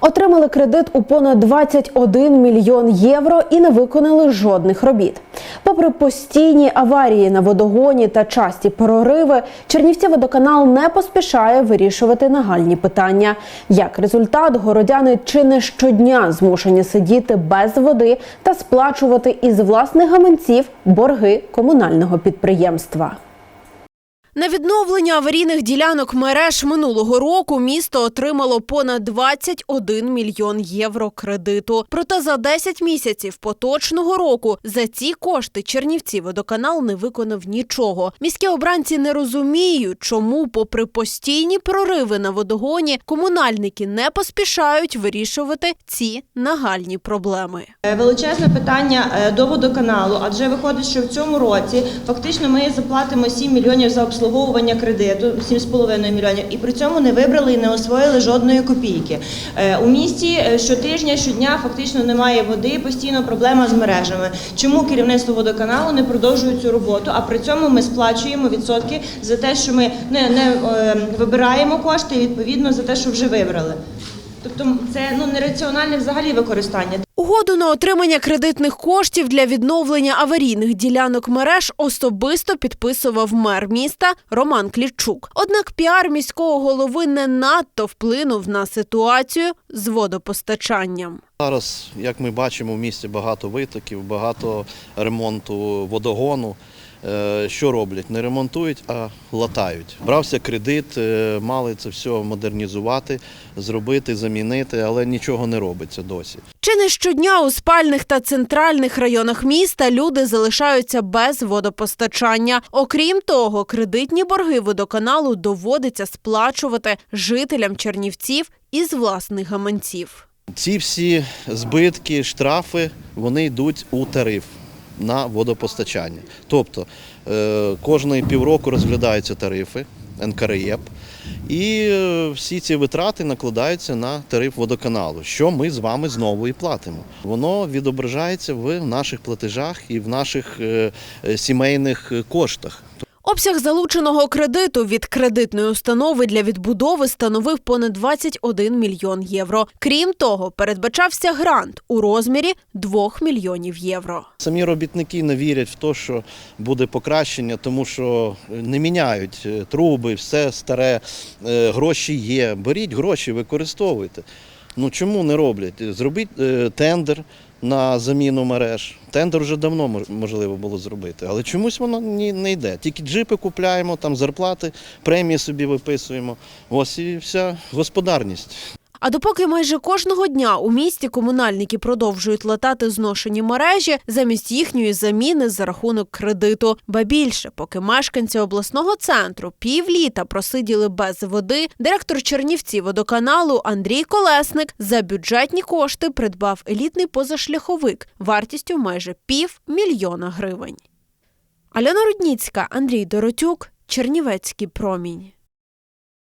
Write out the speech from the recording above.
Отримали кредит у понад 21 мільйон євро і не виконали жодних робіт. Попри постійні аварії на водогоні та часті прориви, Чернівці водоканал не поспішає вирішувати нагальні питання. Як результат, городяни чи не щодня змушені сидіти без води та сплачувати із власних гаманців борги комунального підприємства. На відновлення аварійних ділянок мереж минулого року місто отримало понад 21 мільйон євро кредиту. Проте за 10 місяців поточного року за ці кошти Чернівці водоканал не виконав нічого. Міські обранці не розуміють, чому, попри постійні прориви на водогоні, комунальники не поспішають вирішувати ці нагальні проблеми. Е, Величезне питання е, до водоканалу, адже виходить, що в цьому році фактично ми заплатимо 7 мільйонів за обслуговування кредиту, 7,5 мільйонів, і при цьому не вибрали і не освоїли жодної копійки. Е, У місті е, щотижня, щодня фактично немає води, постійно проблема з мережами. Чому керівництво водоканалу не продовжує цю роботу? А при цьому ми сплачуємо відсотки за те, що ми не, не е, вибираємо кошти, відповідно за те, що вже вибрали. Тобто це ну нераціональне взагалі використання. Угоду на отримання кредитних коштів для відновлення аварійних ділянок мереж особисто підписував мер міста Роман Клічук. Однак піар міського голови не надто вплинув на ситуацію з водопостачанням. Зараз, як ми бачимо, в місті багато витоків, багато ремонту водогону. Е, Що роблять? Не ремонтують, а латають. Брався кредит, е, мали це все модернізувати, зробити, замінити, але нічого не робиться досі. Чи не щодня у спальних та центральних районах міста люди залишаються без водопостачання. Окрім того, кредитні борги водоканалу доводиться сплачувати жителям Чернівців із власних гаманців. Ці всі збитки, штрафи, вони йдуть у тариф на водопостачання. Тобто е, кожні півроку розглядаються тарифи НКРЕП, і е, всі ці витрати накладаються на тариф водоканалу, що ми з вами знову і платимо. Воно відображається в наших платежах і в наших е, сімейних коштах. Обсяг залученого кредиту від кредитної установи для відбудови становив понад 21 мільйон євро. Крім того, передбачався грант у розмірі 2 мільйонів євро. Самі робітники не вірять в те, що буде покращення, тому що не міняють е, труби, все старе, е, гроші є. Беріть гроші, використовуйте. Ну чому не роблять? Зробіть е, тендер на заміну мереж. Тендер вже давно можливо було зробити, але чомусь воно не йде. Тільки джипи купляємо, там зарплати, премії собі виписуємо. Ось і вся господарність. А допоки майже кожного дня у місті комунальники продовжують латати зношені мережі замість їхньої заміни за рахунок кредиту. Ба більше, поки мешканці обласного центру півліта просиділи без води, директор Чернівці водоканалу Андрій Колесник за бюджетні кошти придбав елітний позашляховик вартістю майже пів мільйона гривень. Альона Рудніцька, Андрій Доротюк, Чернівецький промінь.